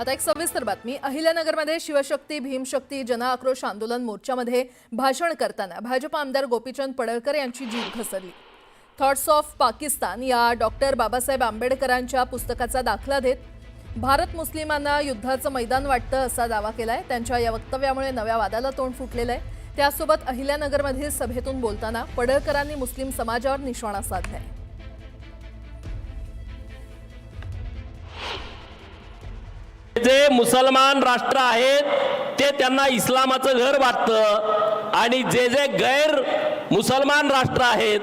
आता एक सविस्तर बातमी. अहिल्यानगरमध्ये शिवशक्ती भीमशक्ती जन आक्रोश आंदोलन मोर्चामध्ये भाषण करताना भाजप आमदार गोपीचंद पडळकर यांची जीव घसरली. थॉट्स ऑफ पाकिस्तान या डॉक्टर बाबासाहेब आंबेडकरांच्या पुस्तकाचा दाखला देत भारत मुस्लिमांना युद्धाचं मैदान वाटतं असा दावा केलाय. त्यांच्या या वक्तव्यामुळे नव्या वादाला तोंड फुटलेलं आहे. त्यासोबत अहिल्यानगरमधील सभेतून बोलताना पडळकरांनी मुस्लिम समाजावर निशाणा साधलाय. जे मुसलमान राष्ट्र आहेत ते त्यांना इस्लामाचं घर वाटतं. आणि जे जे गैर मुसलमान राष्ट्र आहेत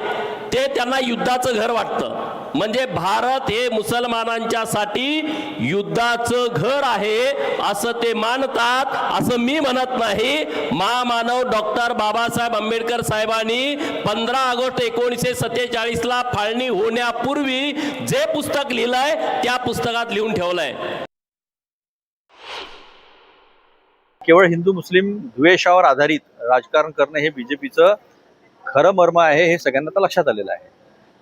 ते त्यांना युद्धाचं घर वाटतं. म्हणजे भारत हे मुसलमानांच्यासाठी युद्धाचं घर आहे असं ते मानतात असं मी म्हणत नाही. महामानव डॉक्टर बाबासाहेब आंबेडकर साहेबांनी पंधरा ऑगस्ट एकोणीसशे सत्तेचाळीसला फाळणी होण्यापूर्वी जे पुस्तक लिहिलंय त्या पुस्तकात लिहून ठेवलंय. केवळ हिंदू मुस्लिम द्वेषावर आधारित राजकारण करणं हे बीजेपीचं खरं मर्म आहे हे सगळ्यांना आता लक्षात आलेलं आहे.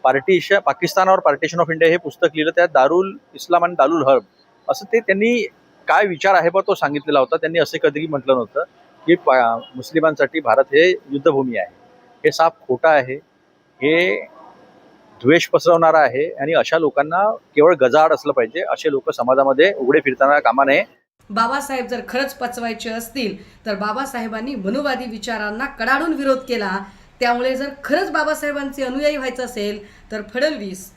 पार्टीश पाकिस्तानावर पार्टिशन ऑफ इंडिया हे पुस्तक लिहिलं त्यात दारुल इस्लाम आणि दारुल हर्ब असं ते त्यांनी काय विचार आहे बा तो सांगितलेला होता त्यांनी असे कधीही म्हटलं नव्हतं की मुस्लिमांसाठी भारत हे युद्धभूमी आहे. हे साफ खोटं आहे हे द्वेष पसरवणारा आहे आणि अशा लोकांना केवळ गजाआड असलं पाहिजे असे लोक समाजामध्ये उघडे फिरताना कामा नये बाबासाहेब जर खरंच पचवायचे असतील तर बाबासाहेबांनी मनुवादी विचारांना कडाडून विरोध केला. त्यामुळे जर खरंच बाबासाहेबांचे अनुयायी व्हायचं असेल तर फडणवीस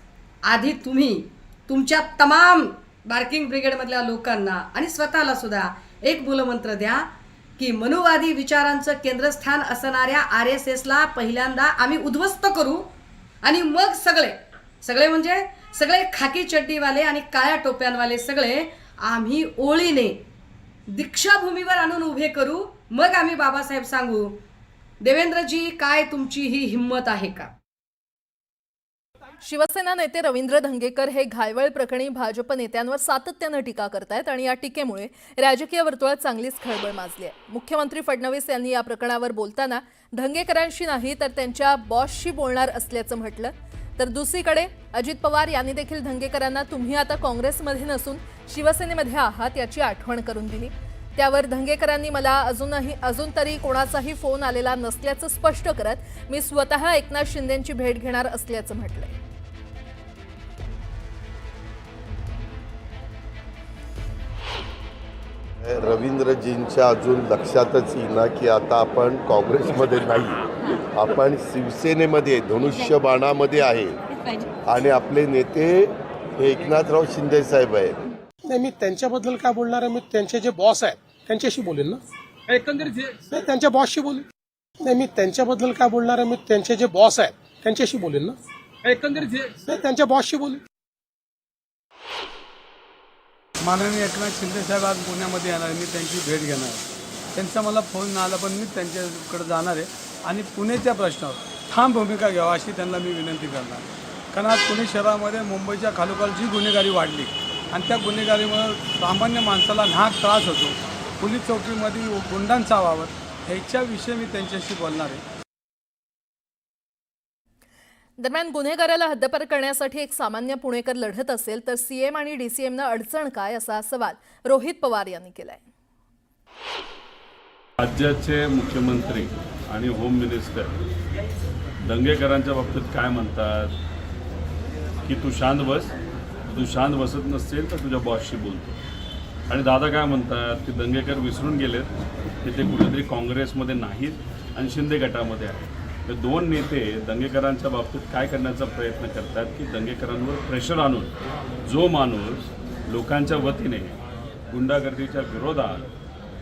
आधी तुम्ही तुमच्या तमाम बार्किंग ब्रिगेडमधल्या लोकांना आणि स्वतःला सुद्धा एक मूलमंत्र द्या की मनुवादी विचारांचं केंद्रस्थान असणाऱ्या आर एस एसला पहिल्यांदा आम्ही उद्ध्वस्त करू आणि मग सगळे सगळे म्हणजे सगळे खाकी चड्डीवाले आणि काळ्या टोप्यांवाले सगळे आम्ही ओळीने दीक्षाभूमीवर आणून उभे करू. मग आम्ही बाबासाहेब सांगू देवेंद्रजी काय तुमची ही हिंमत आहे का? शिवसेना नेते रवींद्र धंगेकर हे घायवळ प्रकरणी भाजप नेत्यांवर सातत्यानं टीका करतायत आणि या टीकेमुळे राजकीय वर्तुळात चांगलीच खळबळ माजली आहे. मुख्यमंत्री फडणवीस यांनी या प्रकरणावर बोलताना धंगेकरांशी नाही तर त्यांच्या बॉसशी बोलणार असल्याचं म्हटलं. तर दुसरीकडे अजित पवार यांनी देखील धंगेकरांना तुम्ही आता काँग्रेसमध्ये नसून शिवसेनेमध्ये आहात याची आठवण करून दिली. त्यावर धंगेकरांनी मला अजूनही अजून तरी कोणाचाही फोन आलेला नसल्याचं स्पष्ट करत मी स्वतः एकनाथ शिंदेंची भेट घेणार असल्याचं म्हटलंय. रवींद्रजींच्या अजून लक्षातच येईना की आता आपण काँग्रेसमध्ये नाही. आपण शिवसेनेमध्ये धनुष्यबाणामध्ये आहे. आणि आपले नेते हे एकनाथराव शिंदे साहेब आहेत. नाही मी त्यांच्याबद्दल काय बोलणार आहे? मी त्यांचे जे बॉस आहेत त्यांच्याशी बोलेन ना? एकंदरीत त्यांच्या बॉसशी बोलेन. नाही मी त्यांच्याबद्दल काय बोलणार आहे? मी त्यांचे जे बॉस आहेत त्यांच्याशी बोलेन ना? एकंदरीत त्यांच्या बॉसशी बोलेन. माननीय एकनाथ शिंदेसाहेब आज पुण्यामध्ये येणार मी त्यांची भेट घेणार त्यांचा मला फोन नाही आला पण मी त्यांच्याकडे जाणार आहे. आणि पुण्याच्या प्रश्नावर ठाम भूमिका घ्यावा अशी त्यांना मी विनंती करणार कारण आज पुणे शहरामध्ये मुंबईच्या खालोखाल जी गुन्हेगारी वाढली आणि त्या गुन्हेगारीमुळे सामान्य माणसाला नाक त्रास होतो पोलीस चौकीमध्ये गुंडांचा वावर ह्याच्याविषयी मी त्यांच्याशी बोलणार आहे. दरम्यान गुन्हेगाराला हद्दपार करण्यासाठी एक सामान्य पुणेकर लढत असेल तर सीएम आणि डीसीएमनं अडचण काय असा सवाल रोहित पवार यांनी केलाय. राज्याचे मुख्यमंत्री आणि होम मिनिस्टर दंगेकरांच्या बाबतीत काय म्हणतात? की तू शांत बस. तू शांत बसत नसेल तर तुझ्या बॉसशी बोलतो आणि दादा काय म्हणतात? की दंगेकर विसरून गेलेत की ते कुठेतरी काँग्रेसमध्ये नाहीत आणि शिंदे गटामध्ये आहेत. हे दोन नेते दंगेकरांच्या बाबतीत काय करण्याचा प्रयत्न करतात की दंगेकरांवर प्रेशर आणून जो माणूस लोकांच्या वतीने गुंडागर्दीच्या विरोधात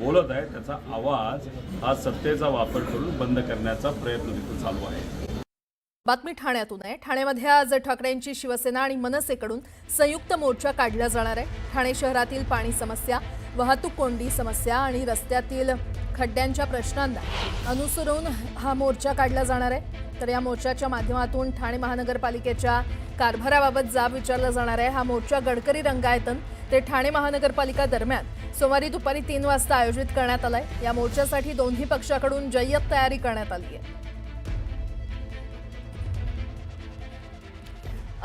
बोलत आहे त्याचा आवाज हा सत्तेचा वापर करून बंद करण्याचा प्रयत्न तिथे चालू आहे. बातमी ठाण्यातून आहे. ठाण्यामध्ये आज ठाकरेंची शिवसेना आणि मनसेकडून संयुक्त मोर्चा काढला जाणार आहे. ठाणे शहरातील पाणी समस्या वाहतूक कोंडी समस्या आणि रस्त्यातील खड्ड्यांच्या प्रश्नांना अनुसरून हा मोर्चा काढला जाणार आहे. तर या मोर्चाच्या माध्यमातून ठाणे महानगरपालिकेच्या कारभाराबाबत जाब विचारला जाणार आहे. हा मोर्चा गडकरी रंगायतन ते ठाणे महानगरपालिका दरम्यान सोमवारी दुपारी तीन वाजता आयोजित करण्यात आलाय. या मोर्चासाठी दोन्ही पक्षाकडून जय्यत तयारी करण्यात आली आहे.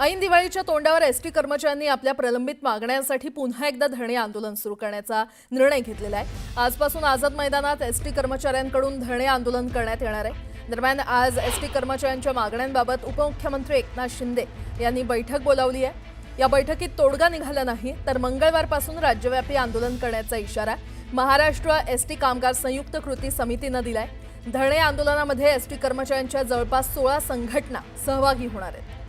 ऐन दिवाळीच्या तोंडावर एसटी कर्मचाऱ्यांनी आपल्या प्रलंबित मागण्यांसाठी पुन्हा एकदा धरणे आंदोलन सुरू करण्याचा निर्णय घेतलेला आहे. आजपासून आझाद मैदानात एसटी कर्मचाऱ्यांकडून धरणे आंदोलन करण्यात येणार आहे. दरम्यान आज एसटी कर्मचाऱ्यांच्या मागण्यांबाबत उपमुख्यमंत्री एकनाथ शिंदे यांनी बैठक बोलावली आहे. या बैठकीत तोडगा निघाला नाही तर मंगळवारपासून राज्यव्यापी आंदोलन करण्याचा इशारा महाराष्ट्र एसटी कामगार संयुक्त कृती समितीनं दिलाय. धरणे आंदोलनामध्ये एसटी कर्मचाऱ्यांच्या जवळपास सोळा संघटना सहभागी होणार आहेत.